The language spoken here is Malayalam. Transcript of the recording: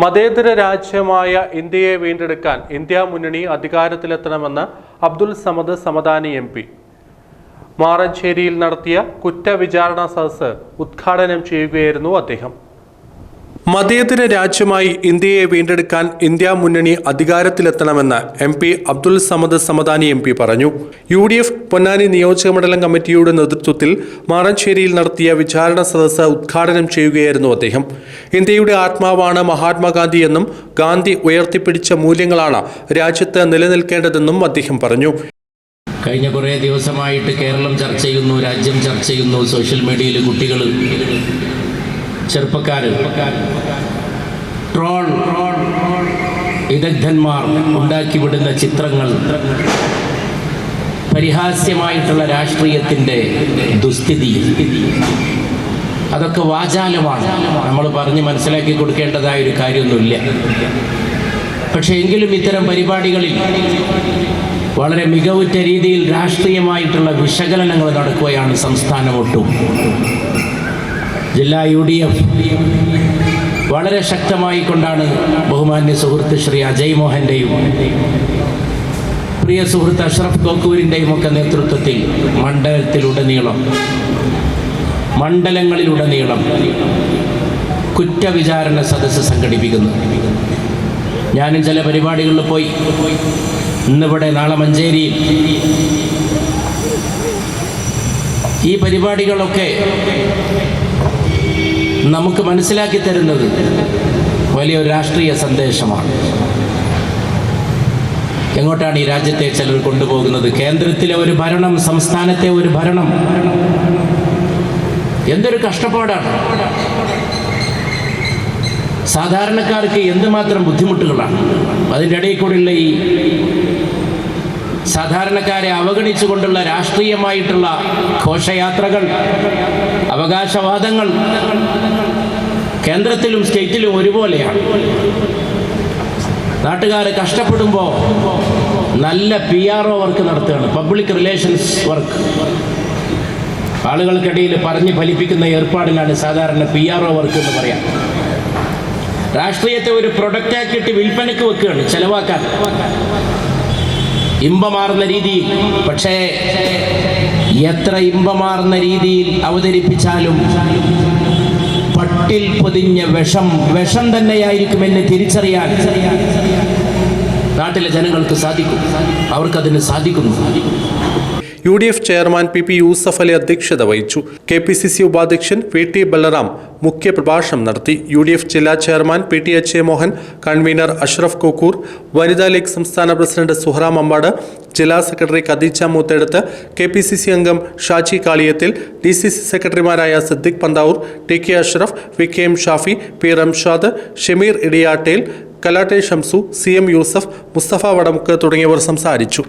മതേതര രാജ്യമായ ഇന്ത്യയെ വീണ്ടെടുക്കാൻ ഇന്ത്യ മുന്നണി അധികാരത്തിലെത്തണമെന്ന് അബ്ദുൽ സമദ് സമദാനി എം പി. മാറഞ്ചേരിയിൽ നടത്തിയ കുറ്റവിചാരണ സദസ്സ് ഉദ്ഘാടനം ചെയ്യുകയായിരുന്നു അദ്ദേഹം. മതേതര രാജ്യമായി ഇന്ത്യയെ വീണ്ടെടുക്കാൻ ഇന്ത്യ മുന്നണി അധികാരത്തിലെത്തണമെന്ന് M P Abdul Samad Samadani M P പറഞ്ഞു. യു ഡി എഫ് പൊന്നാനി നിയോജകമണ്ഡലം കമ്മിറ്റിയുടെ നേതൃത്വത്തിൽ മാറഞ്ചേരിയിൽ നടത്തിയ വിചാരണ സദസ്സ് ഉദ്ഘാടനം ചെയ്യുകയായിരുന്നു അദ്ദേഹം. ഇന്ത്യയുടെ ആത്മാവാണ് മഹാത്മാഗാന്ധി എന്നും ഗാന്ധി ഉയർത്തിപ്പിടിച്ച മൂല്യങ്ങളാണ് രാജ്യത്ത് നിലനിൽക്കേണ്ടതെന്നും അദ്ദേഹം പറഞ്ഞു. കഴിഞ്ഞ കുറേ ദിവസമായിട്ട് കേരളം ചർച്ച ചെയ്യുന്നു രാജ്യം ചർച്ച ചെയ്യുന്നു സോഷ്യൽ മീഡിയയിൽ കുട്ടികൾ ചെറുപ്പക്കാർ ട്രോൾ വിദഗ്ധന്മാർ ഉണ്ടാക്കി വിടുന്ന ചിത്രങ്ങൾ പരിഹാസ്യമായിട്ടുള്ള രാഷ്ട്രീയത്തിന്റെ ദുസ്ഥിതി അതൊക്കെ വാചാലമാണ്. നമ്മൾ പറഞ്ഞ് മനസ്സിലാക്കി കൊടുക്കേണ്ടതായ ഒരു കാര്യമൊന്നുമില്ല. പക്ഷേ എങ്കിലും ഇത്തരം പരിപാടികളിൽ വളരെ മികവുറ്റ രീതിയിൽ രാഷ്ട്രീയമായിട്ടുള്ള വിശകലനങ്ങൾ നടക്കുകയാണ് സംസ്ഥാനമൊട്ടും ജില്ലാ യു ഡി എഫ് വളരെ ശക്തമായി കൊണ്ടാണ് ബഹുമാന്യ സുഹൃത്ത് ശ്രീ അജയ് മോഹന്റെയും പ്രിയ സുഹൃത്ത് അഷ്റഫ് ഗോക്കൂരിന്റെയും ഒക്കെ നേതൃത്വത്തിൽ മണ്ഡലത്തിലുടനീളം മണ്ഡലങ്ങളിലുടനീളം കുറ്റവിചാരണ സദസ്സ് സംഘടിപ്പിക്കുന്നു. ഞാനും ചില പരിപാടികളിൽ പോയി. ഇന്നിവിടെ നാളെ മഞ്ചേരിയിൽ ഈ പരിപാടികളൊക്കെ നമുക്ക് മനസ്സിലാക്കി തരുന്നത് വലിയൊരു രാഷ്ട്രീയ സന്ദേശമാണ്. എങ്ങോട്ടാണ് ഈ രാജ്യത്തെ ചിലർ കൊണ്ടുപോകുന്നത്? കേന്ദ്രത്തിലെ ഒരു ഭരണം സംസ്ഥാനത്തെ ഒരു ഭരണം. എന്തൊരു കഷ്ടപ്പാടാണ്. സാധാരണക്കാർക്ക് എന്തുമാത്രം ബുദ്ധിമുട്ടുകളാണ്. അതിന്റെ ഇടയിൽ കൂടെയുള്ള ഈ സാധാരണക്കാരെ അവഗണിച്ചുകൊണ്ടുള്ള രാഷ്ട്രീയമായിട്ടുള്ള ഘോഷയാത്രകൾ അവകാശവാദങ്ങൾ കേന്ദ്രത്തിലും സ്റ്റേറ്റിലും ഒരുപോലെയാണ്. നാട്ടുകാർ കഷ്ടപ്പെടുമ്പോൾ നല്ല പി ആർ ഒ വർക്ക് നടത്തുകയാണ് പബ്ലിക് റിലേഷൻസ് വർക്ക് ആളുകൾക്കിടയിൽ പറഞ്ഞ് ഫലിപ്പിക്കുന്ന ഏർപ്പാടിലാണ് സാധാരണ പി ആർ ഒ വർക്ക് എന്ന് പറയാം. രാഷ്ട്രീയത്തെ ഒരു പ്രൊഡക്റ്റാക്കിയിട്ട് വിൽപ്പനയ്ക്ക് വെക്കുകയാണ് ചെലവാക്കാൻ. ഇമ്പമാർന്ന രീതിയിൽ. പക്ഷേ എത്ര ഇമ്പമാർന്ന രീതിയിൽ അവതരിപ്പിച്ചാലും പട്ടിൽ പൊതിഞ്ഞ വിഷം വിഷം തന്നെയായിരിക്കുമെന്ന് തിരിച്ചറിയാൻ നാട്ടിലെ ജനങ്ങൾക്ക് സാധിക്കും. അവർക്കതിന് സാധിക്കുന്നു. U D F chairman P P Yusuf Ali അധ്യക്ഷത വഹിച്ചു. കെ പി സി സി ഉപാധ്യക്ഷൻ വി ടി ബലറാം മുഖ്യപ്രഭാഷണം നടത്തി. യു ഡി എഫ് ജില്ലാ chairman P T H A Mohan convener Ashraf Kokkur വനിതാ ലീഗ് സംസ്ഥാന പ്രസിഡന്റ് സുഹറാം അമ്പാട് ജില്ലാ secretary Khadeeja Moothedath K P C C അംഗം Shaji Kaliyathil D C C സെക്രട്ടറിമാരായ Siddique Panthavoor T K Ashraf V K M Shafi P Ramshad Shameer Idiyattel കലാട്ടെ ഷംസു സി എം യൂസഫ് മുസ്തഫ വടമുക്ക് തുടങ്ങിയവർ സംസാരിച്ചു.